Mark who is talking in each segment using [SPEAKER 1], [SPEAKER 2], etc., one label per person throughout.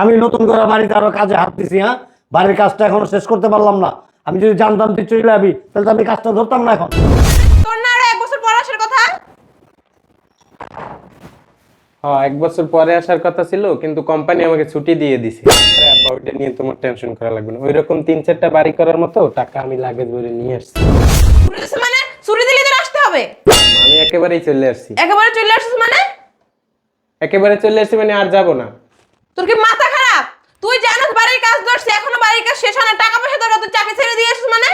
[SPEAKER 1] আমি নতুন করে বাড়িতে আরও কাজে হাত দিছি হ্যাঁ? বাড়ির কাজটা এখনও শেষ করতে পারলাম না। আমি যদি জানতাম তুই চলে যাবি তাহলে তো আমি কাজটা ধরতাম না এখন।
[SPEAKER 2] তোর না আরও এক বছর পর আসার কথা?
[SPEAKER 3] হ্যাঁ এক বছর পরে আসার কথা ছিল কিন্তু কোম্পানি আমাকে ছুটি দিয়ে দিছে। আরে আব্বা ওইটা নিয়ে তোমার টেনশন করা লাগবে না। ওইরকম তিন চারটা বাড়ি করার মতো টাকা আমি লাগেজ ভরে নিয়ে আসছি।
[SPEAKER 2] দিছে মানে? ছুরি দিলে তোর আসতে হবে?
[SPEAKER 3] আমি একেবারেই চলে আসছি।
[SPEAKER 2] একেবারে চলে আসছিস মানে?
[SPEAKER 3] একেবারে চলে আসছি মানে আর যাব না।
[SPEAKER 2] তোর কি মাথা খারাপ? তুই জানিস বাড়ির কাজ ধরছিস এখনও বাড়ির কাজ শেষ হয় না টাকা পয়সা ধরে তুই চাকরি ছেড়ে দিয়ে আসছিস মানে?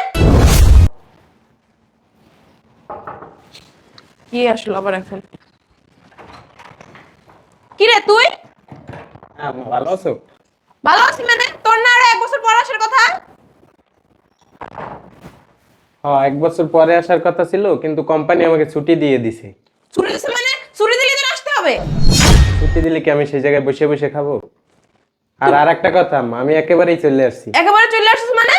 [SPEAKER 2] কি আসলো আবার এখন? কি রে তুই?
[SPEAKER 3] হ্যাঁ, ভালো আছো?
[SPEAKER 2] ভালো আছিস মানে? তোর না আরও এক বছর পর আসার কথা?
[SPEAKER 3] হ্যাঁ এক বছর পরে আসার কথা ছিল কিন্তু কোম্পানি আমাকে ছুটি দিয়ে দিছে।
[SPEAKER 2] ছুরি দিছে মানে? ছুরি দিলে তোর আসতে হবে?
[SPEAKER 3] ছুটি দিলে কি আমি সেই জায়গায় বসে বসে খাব? আর আর একটা কথা আম্মা, আমি একেবারেই চলে আসছি।
[SPEAKER 2] একেবারে চলে আসছিস মানে?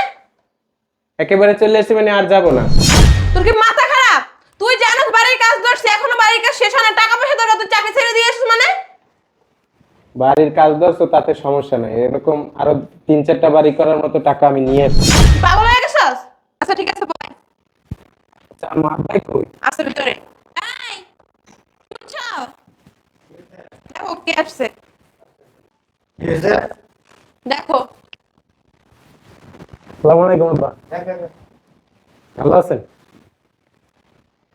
[SPEAKER 3] একেবারে চলে আসছি মানে আর যাব না।
[SPEAKER 2] তোর কি মাথা খারাপ? তুই জানিস বাড়ির কাজ ধরছিস এখনও বাড়ির কাজ শেষ হয় না টাকা পয়সা ধরে তুই চাকরি ছেড়ে দিয়ে আসছিস মানে?
[SPEAKER 3] বাড়ির কাজ ধরছো তাতে সমস্যা নাই। এরকম আরও তিন চারটা বাড়ি করার মতো টাকা আমি নিয়ে আসছি।
[SPEAKER 2] পাগল হয়ে গেছিস? আচ্ছা ঠিক আছে বল
[SPEAKER 3] আচ্ছা, আমার কই
[SPEAKER 2] আসছে ভিতরে এই শুনছো দেখো কে আসছে দেখো।
[SPEAKER 3] আসসালামু আলাইকুম আব্বা। ভালো আছেন?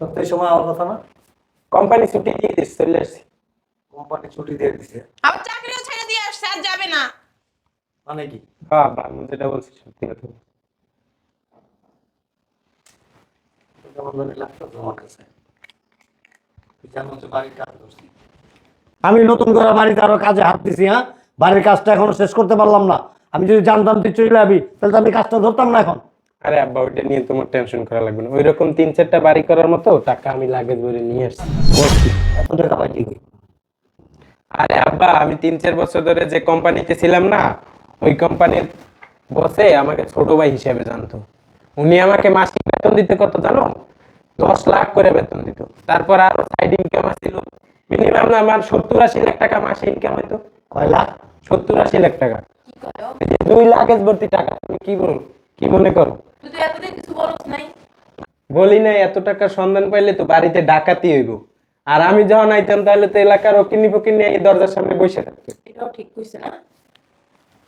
[SPEAKER 1] প্রত্যেক সময় আমার কথা না?
[SPEAKER 3] কোম্পানি ছুটি দিয়ে দিচ্ছে চলে আসছি।
[SPEAKER 1] কোম্পানি ছুটি দিয়ে দিছে।
[SPEAKER 2] আবার চাকরিও ছেড়ে দিয়ে আসছে আর যাবে না।
[SPEAKER 1] মানে কি?
[SPEAKER 3] হ্যাঁ আমি যেটা বলছি সত্যি কথা
[SPEAKER 1] কাছে। জানো যে বাড়ির কাজ করছি। আমি নতুন করে বাড়িতে আরও কাজে হাত দিছি হ্যাঁ? বাড়ির কাজটা এখনও শেষ করতে পারলাম না। আমি যদি জানতাম তুই চলে যাবি তাহলে তো আমি কাজটা ধরতাম না এখন।
[SPEAKER 3] আরে আব্বা ওইটা নিয়ে তোমার টেনশন করা লাগবে না। ওইরকম তিন চারটা বাড়ি করার মতো টাকা আমি লাগেজ ভরে নিয়ে আসছি।
[SPEAKER 1] এত টাকা পাই
[SPEAKER 3] আরে আব্বা আমি তিন চার বছর ধরে যে কোম্পানিতে ছিলাম না ওই কোম্পানির বসে আমাকে ছোট ভাই হিসেবে জানতো। উনি আমাকে মাসিক বেতন দিতে কত জানো? দশ লাখ করে বেতন দিত। তারপর আরও সাইড ইনকাম আসছিল মিনিমাম না আমার সত্তর আশি লাখ টাকা মাসে ইনকাম হইতো
[SPEAKER 1] কয় লাখ?
[SPEAKER 3] সত্তর আশি লাখ টাকা। দুই লাখের ভর্তি টাকা তুমি কি বল কি মনে করো?
[SPEAKER 2] তুই তো এতদিন কিছু বলছ নাই।
[SPEAKER 3] বলি না এত টাকার সন্ধান পাইলে তো বাড়িতে ডাকাতি হইব। আর আমি যখন আইতাম তাহলে তো এলাকার ওকিনি ফকিনি এই দরজার সামনে বসে থাকতো।
[SPEAKER 2] এটাও ঠিক কইছে না?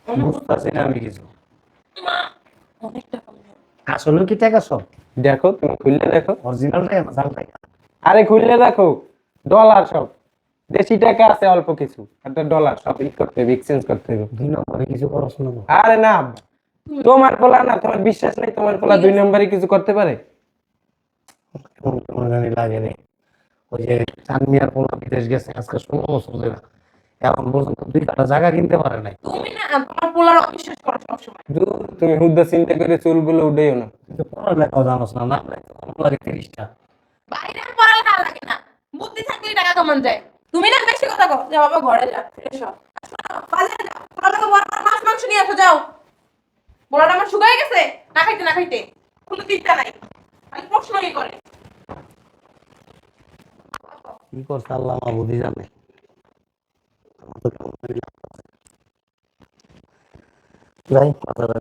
[SPEAKER 1] বুঝতেছি না আমি কিছু।
[SPEAKER 2] অনেক টাকা
[SPEAKER 1] আসলে কি টাকা সব?
[SPEAKER 3] দেখো তুমি খুললে দেখো।
[SPEAKER 1] অরিজিনাল টাকা না জাল টাকা?
[SPEAKER 3] আরে খুললে দেখো। ডলার সব। দেশি টাকা আছে অল্প কিছু। একটা ডলার সব ই করতে হবে এক্সচেঞ্জ করতে হবে।
[SPEAKER 1] দুই নম্বরে কিছু পড়াশোনা করো।
[SPEAKER 3] আরে না তোমার পোলা না তোমার বিশ্বাস নেই তোমার পোলা দুই নম্বরে কিছু করতে পারে?
[SPEAKER 1] কেমন জানি লাগে রে ওই যে চানমিয়ার পোলা বিদেশ গেছে আজকে ষোলো বছর ধরে। এখন পর্যন্ত দুই কাটা জায়গা কিনতে পারে নাই।
[SPEAKER 2] তুমি না তোমার পোলার অবিশ্বাস করো সবসময়।
[SPEAKER 3] তুমি হুদ্দা চিন্তা করে চুলগুলো উঠেও না।
[SPEAKER 1] কিন্তু পড়ালেখাও জানোস না না লাগে তিরিশটা
[SPEAKER 2] বাইরে পড়ালেখা থাকলে টাকা কমান যায়? তুমি না বেশি কথা কও। যে বাবা, ঘরে যা এসো। মাছ, মাংস নিয়ে আসো, যাও। বড়টা আমার শুকাই গেছে? না খাইতে না খাইতে। কোনো চিন্তা নাই। খালি প্রশ্নই করে।
[SPEAKER 1] কি করছে? আল্লাহ মা বুদ্ধি জানে। আমার